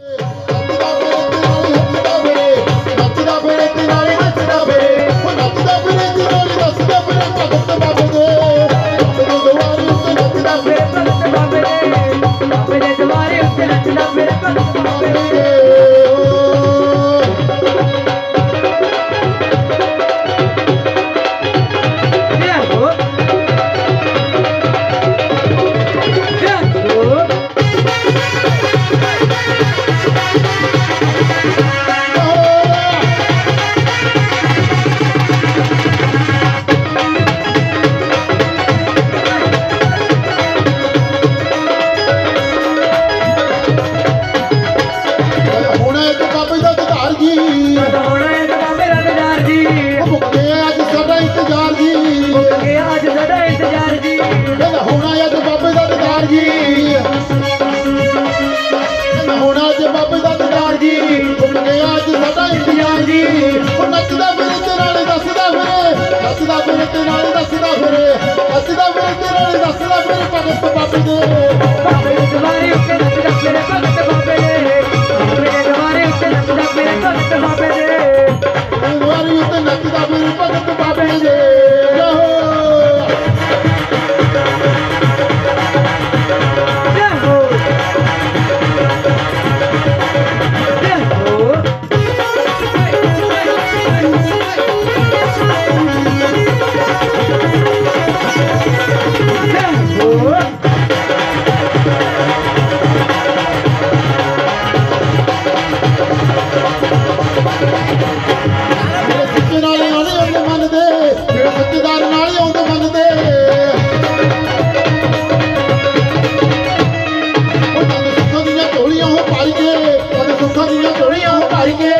É. ਦੱਸਦਾ ਫਿਰ ਤੇ ਨਾਲ ਦੱਸਦਾ ਫਿਰ। ਦੱਸਦਾ ਫਿਰ ਤੇ ਨਾਲ ਦੱਸਦਾ ਫਿਰ, ਭਗਤ ਬਾਬੇ ਦੇ। ਸੱਚਦਾਰ ਨਾਲ ਆਉਂਦ ਮੰਗਦੇ ਉਹਨਾਂ ਦੇ ਸੁੱਖਾਂ ਦੀਆਂ ਝੋਲੀਆਂ ਹੋ ਪਾਈ ਕੇ, ਉਹਨਾਂ ਦੇ ਸੁੱਖਾਂ ਦੀਆਂ ਝੋਲੀਆਂ ਹੋ ਪਾਈ ਕੇ।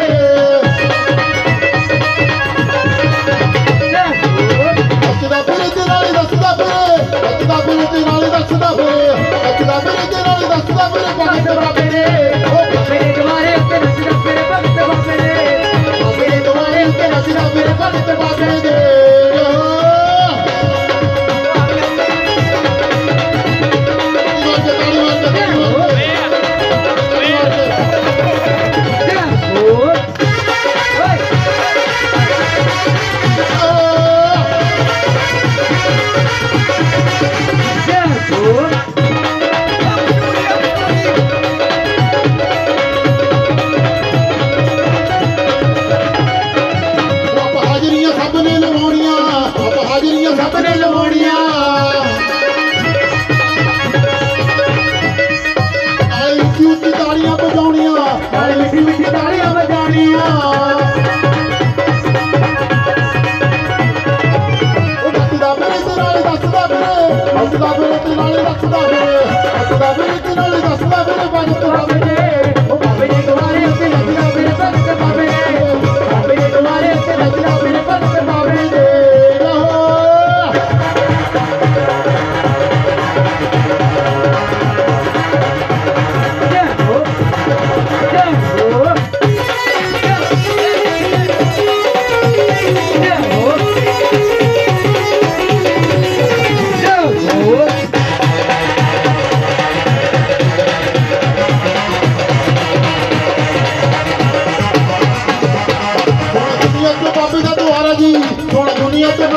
ਸੱਚਦਾ ਫਿਰ ਤੇ ਨਾਲ ਦੱਸਦਾ ਫਿਰ ਸੱਚਦਾ ਫਿਰ ਤੇ ਨਾਲ ਦੱਸਦਾ ਫਿਰ ਸੱਚਦਾ ਫਿਰ ਤੇ ਨਾਲ ਦੱਸਦਾ ਫਿਰ ਬਾਬੇ ਦੇ ਬਾਬੇ ਦੇ ਉਹ ਬਾਬੇ ਦੇ ਜਵਾਰੇ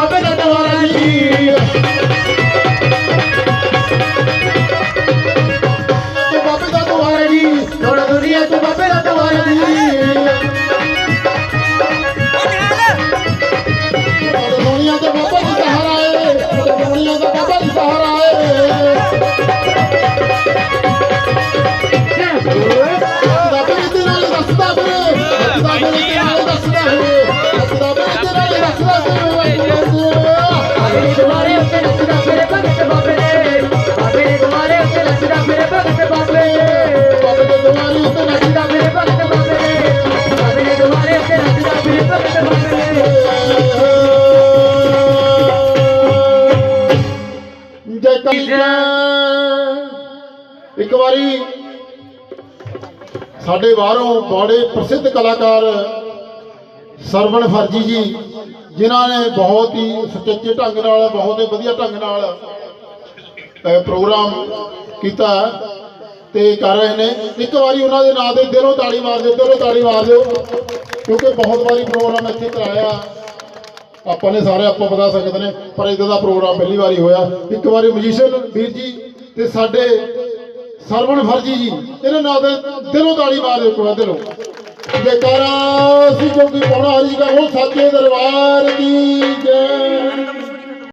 ಕಟ ಕಟವಾಗಿ ਇੱਕ ਵਾਰੀ ਸਾਡੇ ਬਾਹਰੋਂ ਬੜੇ ਪ੍ਰਸਿੱਧ ਕਲਾਕਾਰ ਸਰਵਣ ਫਰਜੀ ਜੀ, ਜਿਨ੍ਹਾਂ ਨੇ ਬਹੁਤ ਹੀ ਸੁਚੱਜੇ ਢੰਗ ਨਾਲ, ਬਹੁਤ ਹੀ ਵਧੀਆ ਢੰਗ ਨਾਲ ਪ੍ਰੋਗਰਾਮ ਕੀਤਾ ਤੇ ਕਰ ਰਹੇ ਨੇ। ਇੱਕ ਵਾਰੀ ਉਹਨਾਂ ਦੇ ਨਾਂ ਤੇ ਦਿਲੋਂ ਤਾੜੀ ਮਾਰ ਦਿਓ, ਦਿਲੋਂ ਤਾੜੀ ਮਾਰ ਦਿਓ, ਕਿਉਂਕਿ ਬਹੁਤ ਵਾਰੀ ਪ੍ਰੋਗਰਾਮ ਇੱਥੇ ਕਰਾਇਆ। ਆਪਾਂ ਨੇ ਸਾਰੇ ਆਪਾਂ ਬਤਾ ਸਕਦੇ ਨੇ, ਪਰ ਇਦਾਂ ਦਾ ਪ੍ਰੋਗਰਾਮ ਪਹਿਲੀ ਵਾਰੀ ਹੋਇਆ। ਇੱਕ ਵਾਰੀ ਮਜੀਸ਼ੀਅਨ ਵੀਰ ਜੀ ਤੇ ਸਾਡੇ ਸਰਵਣ ਫਰਜੀ ਜੀ ਇਹਨਾਂ ਨਾਲ ਤੇ ਦਿਲੋਂ ਤਾੜੀ ਮਾਰ ਦਿਓ ਇੱਕ ਵਾਰ ਦਿਲੋਂ। ਜੇਕਾਰਾ ਸੀ ਕਿਉਂਕਿ ਪੌਣਾ ਹਰੀ ਦਾ, ਉਹ ਸੱਚੇ ਦਰਬਾਰ ਦੀ ਜੈ।